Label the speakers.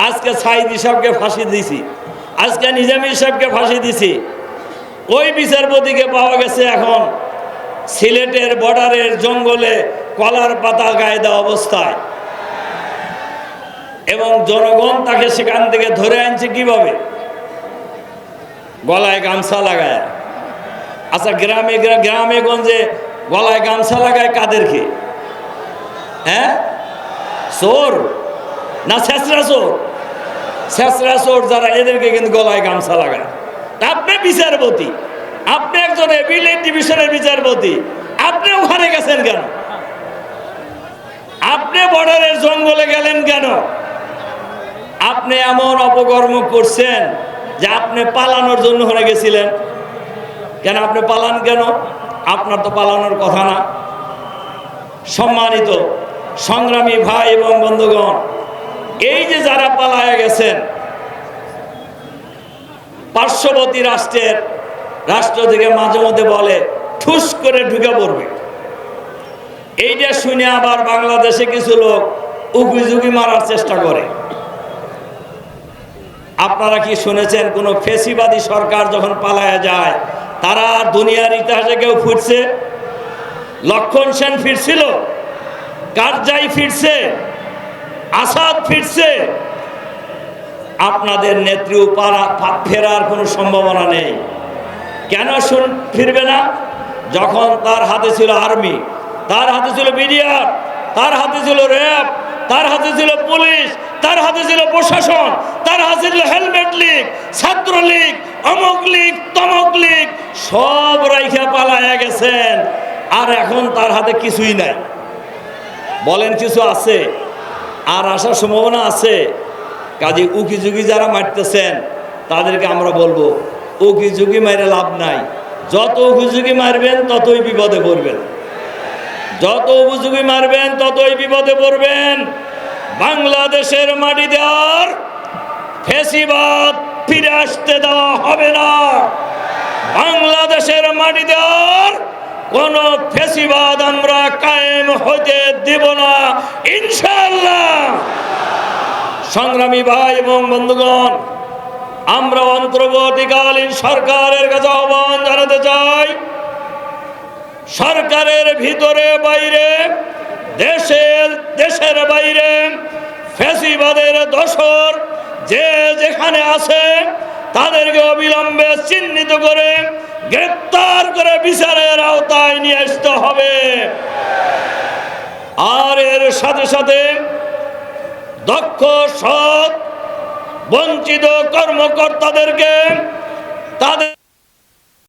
Speaker 1: আজকে সাইদি সাহেবকে ফাঁসি দিছি আজকে নিজামী সাহেবকে ফাঁসি দিছি ওই বিচারপতিকে পাওয়া গেছে এখন সিলেটের বর্ডারের জঙ্গলে কলার পাতা গায়ে দেওয়া অবস্থায়। এবং জনগণ তাকে সেখান থেকে ধরে আনছে কীভাবে? গলায় গামছা লাগায়। আচ্ছা গ্রামে গ্রা- গ্রামে গঞ্জে গলায় গামছা লাগায় কাদেরকে হ্যাঁ? চোর? না ছেঁচড়া চোর? চোর যারা, এদেরকে কিন্তু গলায় গামছা লাগায়। আপনি বিচারপতি, আপনি একজন এপিলেট ডিভিশনের বিচারপতি, আপনি ওখানে গেছেন কেন? আপনি বর্ডারের জঙ্গলে গেলেন কেন? আপনি এমন অপকর্ম করছেন যে আপনি পালানোর জন্য ওখানে গেছিলেন। কেন আপনি পালান কেন? আপনার তো পালানোর কথা না। সম্মানিত সংগ্রামী ভাই এবং বন্ধুগণ এই যে যারা পালায়া গেছেন, পার্শ্ববর্তী রাষ্ট্রের রাষ্ট্র থেকে মাঝে মধ্যে বলে, ঠুস করে ঢুকে পড়বে। এইটা শুনে আবার বাংলাদেশে কিছু লোক উকি মারার চেষ্টা করে। আপনারা কি শুনেছেন, কোনো ফেসিবাদী সরকার যখন পালায়া যায়, তারা দুনিয়ার ইতিহাসে কেউ ফিরছে? লক্ষণ সেন ফিরছিল? কারজাই ফিরছে? আসাদ ফিরছে। আপনাদের নেত্রী পারা ফেরার কোনো সম্ভাবনা নেই। কেন শুন ফিরবে না? যখন তার হাতে ছিল আর্মি, তার হাতে ছিল বিডিআর, তার হাতে ছিল র্যাব, তার হাতে ছিল পুলিশ, তার হাতে ছিল প্রশাসন, তার হাতে ছিল হেলমেট লীগ ছাত্রলীগ অমুক লীগ, তমক লীগ, সব রাইখা পালায়া গেছেন। আর এখন তার হাতে কিছুই নাই। বলেন কিছু আছে? আর আসার সম্ভাবনা আছে। কাজে উকি ঝুঁকি যারা মারতেছেন, তাদেরকে আমরা বলব, উকি ঝুঁকি মারে লাভ নাই। যত উকি ঝুঁকি মারবেন, ততই বিপদে পড়বেন। যত উপযোগী মারবেন, ততই বিপদে পড়বেন। বাংলাদেশের মাটিতে আর ফেসিবাদ ফিরে আসতে দেওয়া হবে না। বাংলাদেশের মাটিতে আর কোন ফেসিবাদ আমরা কায়েম হতে দেব না ইনশাল্লাহ সংগ্রামী ভাই এবং বন্ধুগণ, আমরা অন্তর্বর্তীকালীন সরকারের কাছে আহ্বান জানাতে চাই, সরকারের ভিতরে বাইরে দেশের দেশের বাইরে ফেসিবাদের দোসর যে যেখানে আছে, তাদেরকে অবিলম্বে চিহ্নিত করে গ্রেপ্তার করে বিচারের আওতায় নিয়ে আসতে হবে। আর এর সাথে সাথে দক্ষ, সৎ, বঞ্চিত কর্মকর্তাদেরকে তাদের